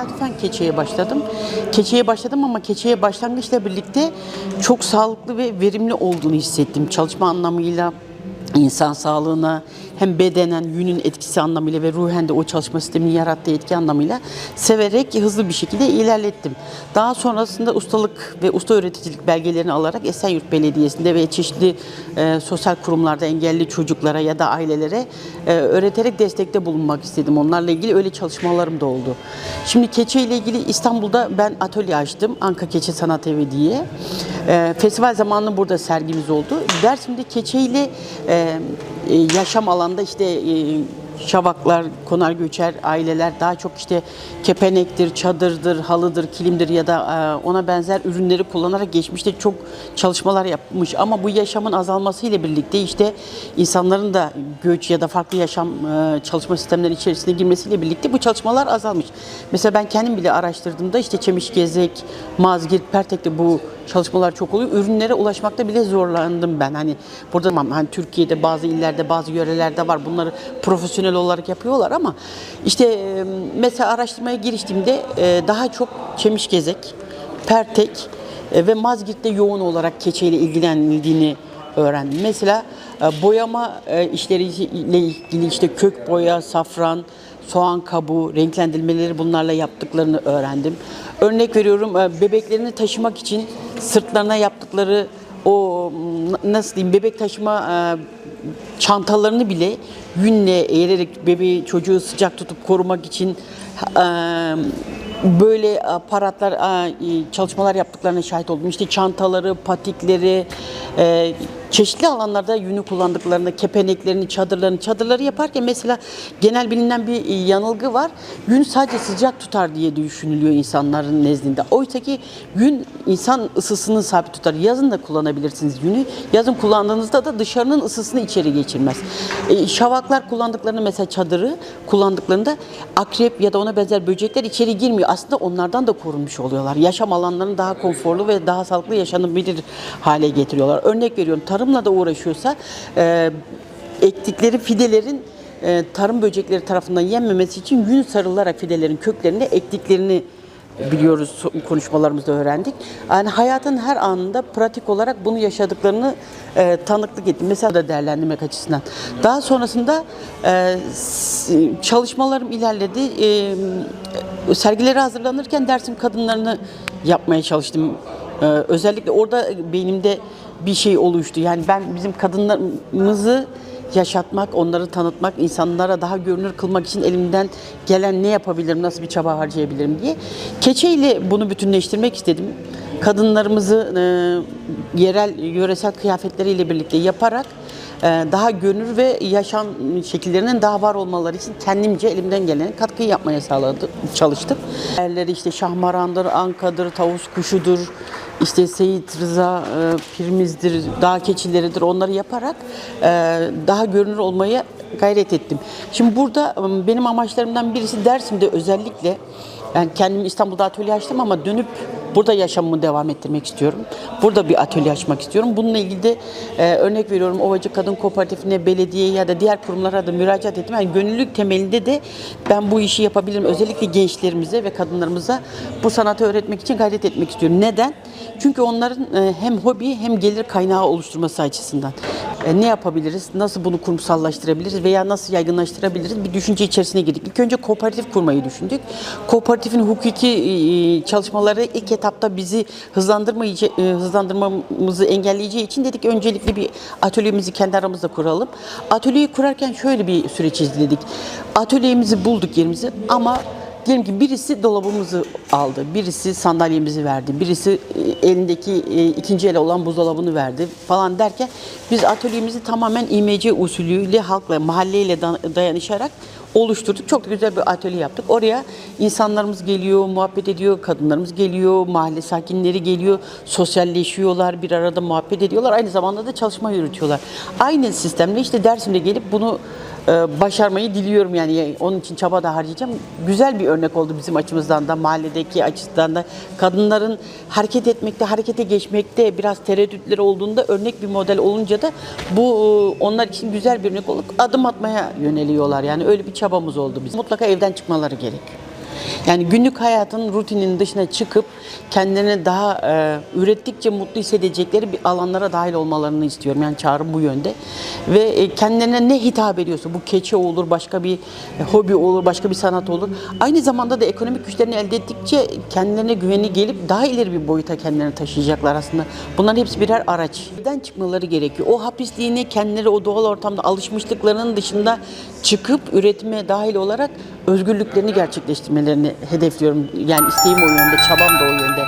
tesadüfen keçeye başladım. Keçeye başladım ama keçeye başlangıçla birlikte çok sağlıklı ve verimli olduğunu hissettim. Çalışma anlamıyla, insan sağlığına hem bedenen yünün etkisi anlamıyla ve ruhen de o çalışma sisteminin yarattığı etki anlamıyla severek hızlı bir şekilde ilerlettim. Daha sonrasında ustalık ve usta öğreticilik belgelerini alarak Esenyurt Belediyesi'nde ve çeşitli e, sosyal kurumlarda engelli çocuklara ya da ailelere e, öğreterek destekte bulunmak istedim. Onlarla ilgili öyle çalışmalarım da oldu. Şimdi keçe ile ilgili İstanbul'da ben atölye açtım. Anka Keçe Sanat Evi diye. E, festival zamanında burada sergimiz oldu. Dersim'de keçe ile e, yaşam alanda işte e, şavaklar, konar göçer aileler daha çok işte kepenektir, çadırdır, halıdır, kilimdir ya da e, ona benzer ürünleri kullanarak geçmişte çok çalışmalar yapmış. Ama bu yaşamın azalması ile birlikte işte insanların da göç ya da farklı yaşam e, çalışma sistemleri içerisine girmesiyle birlikte bu çalışmalar azalmış. Mesela ben kendim bile araştırdığımda işte Çemişgezek, Mazgirt, Pertek'te bu çalışmalar çok oluyor. Ürünlere ulaşmakta bile zorlandım ben. Hani burada tamam hani Türkiye'de bazı illerde, bazı yörelerde var. Bunları profesyonel olarak yapıyorlar ama işte e, mesela araştırmaya giriştiğimde e, daha çok Çemişgezek, Pertek e, ve Mazgirt'te yoğun olarak keçeyle ilgilenildiğini öğrendim. Mesela boyama işleriyle ilgili işte kök boya, safran, soğan kabuğu, renklendirmeleri bunlarla yaptıklarını öğrendim. Örnek veriyorum e, bebeklerini taşımak için sırtlarına yaptıkları o nasıl diyeyim bebek taşıma e, çantalarını bile yünle eğerek bebeği çocuğu sıcak tutup korumak için e, böyle aparatlar çalışmalar yaptıklarına şahit oldum. İşte çantaları, patikleri, çeşitli alanlarda yünü kullandıklarını, kepeneklerini, çadırlarını, çadırları yaparken mesela genel bilinen bir yanılgı var. Yün sadece sıcak tutar diye düşünülüyor insanların nezdinde. Oysa ki yün insan ısısını sabit tutar. Yazın da kullanabilirsiniz yünü. Yazın kullandığınızda da dışarının ısısını içeri geçirmez. E, şavaklar kullandıklarını mesela çadırı kullandıklarında akrep ya da ona benzer böcekler içeri girmiyor. Aslında onlardan da korunmuş oluyorlar. Yaşam alanlarını daha konforlu ve daha sağlıklı yaşanabilir hale getiriyorlar. Örnek veriyorum tarımla da uğraşıyorsa e, ektikleri fidelerin e, tarım böcekleri tarafından yenmemesi için yün sarılarak fidelerin köklerine ektiklerini biliyoruz konuşmalarımızda öğrendik. Yani hayatın her anında pratik olarak bunu yaşadıklarını e, tanıklık ettim. Mesela da değerlendirmek açısından. Daha sonrasında e, çalışmalarım ilerledi. E, sergileri hazırlanırken Dersim kadınlarını yapmaya çalıştım. E, özellikle orada beynimde bir şey oluştu. Yani ben bizim kadınlarımızı yaşatmak, onları tanıtmak, insanlara daha görünür kılmak için elimden gelen ne yapabilirim, nasıl bir çaba harcayabilirim diye. Keçe ile bunu bütünleştirmek istedim. Kadınlarımızı e, yerel, yöresel kıyafetleriyle birlikte yaparak e, daha görünür ve yaşam şekillerinin daha var olmaları için kendimce elimden gelen katkıyı yapmaya sağladım, çalıştım. Yerleri işte şahmarandır, ankadır, tavus kuşudur, işte Seyit Rıza e, Pirimizdir, dağ keçileridir onları yaparak e, daha görünür olmaya gayret ettim. Şimdi burada e, benim amaçlarımdan birisi Dersim'de özellikle yani kendim İstanbul'da atölye açtım ama dönüp burada yaşamımı devam ettirmek istiyorum. Burada bir atölye açmak istiyorum. Bununla ilgili de e, örnek veriyorum Ovacı Kadın Kooperatifine, belediyeye ya da diğer kurumlara da müracaat ettim. Yani gönüllülük temelinde de ben bu işi yapabilirim. Özellikle gençlerimize ve kadınlarımıza bu sanatı öğretmek için gayret etmek istiyorum. Neden? Çünkü onların e, hem hobi hem gelir kaynağı oluşturması açısından. E, ne yapabiliriz? Nasıl bunu kurumsallaştırabiliriz veya nasıl yaygınlaştırabiliriz? Bir düşünce içerisine girdik. İlk önce kooperatif kurmayı düşündük. Kooperatifin hukuki e, çalışmaları ilk etapta bizi hızlandırmayıcı, e, hızlandırmamızı engelleyeceği için dedik öncelikle bir atölyemizi kendi aramızda kuralım. Atölyeyi kurarken şöyle bir süreç izledik. Atölyemizi bulduk yerimizi ama Diyelim ki birisi dolabımızı aldı, birisi sandalyemizi verdi, birisi e, elindeki e, ikinci el olan buzdolabını verdi falan derken biz atölyemizi tamamen İMC usulüyle halkla, mahalleyle da- dayanışarak oluşturduk. Çok güzel bir atölye yaptık. Oraya insanlarımız geliyor, muhabbet ediyor, kadınlarımız geliyor, mahalle sakinleri geliyor, sosyalleşiyorlar, bir arada muhabbet ediyorlar. Aynı zamanda da çalışma yürütüyorlar. Aynı sistemle işte Dersim'de gelip bunu başarmayı diliyorum yani onun için çaba da harcayacağım. Güzel bir örnek oldu bizim açımızdan da mahalledeki açıdan da kadınların hareket etmekte, harekete geçmekte biraz tereddütleri olduğunda örnek bir model olunca da bu e, onlar için güzel bir örnek olup adım atmaya yöneliyorlar. Yani öyle bir çabamız oldu bizim. Mutlaka evden çıkmaları gerek. Yani günlük hayatın rutininin dışına çıkıp kendilerini daha e, ürettikçe mutlu hissedecekleri bir alanlara dahil olmalarını istiyorum. Yani çağrım bu yönde. Ve e, kendilerine ne hitap ediyorsa bu keçi olur, başka bir e, hobi olur, başka bir sanat olur. Aynı zamanda da ekonomik güçlerini elde ettikçe kendilerine güveni gelip daha ileri bir boyuta kendilerini taşıyacaklar aslında. Bunların hepsi birer araç. Neden çıkmaları gerekiyor? O hapisliğine kendileri o doğal ortamda alışmışlıklarının dışında çıkıp üretime dahil olarak özgürlüklerini gerçekleştirmelerini hedefliyorum. Yani isteğim o yönde, çabam da o yönde.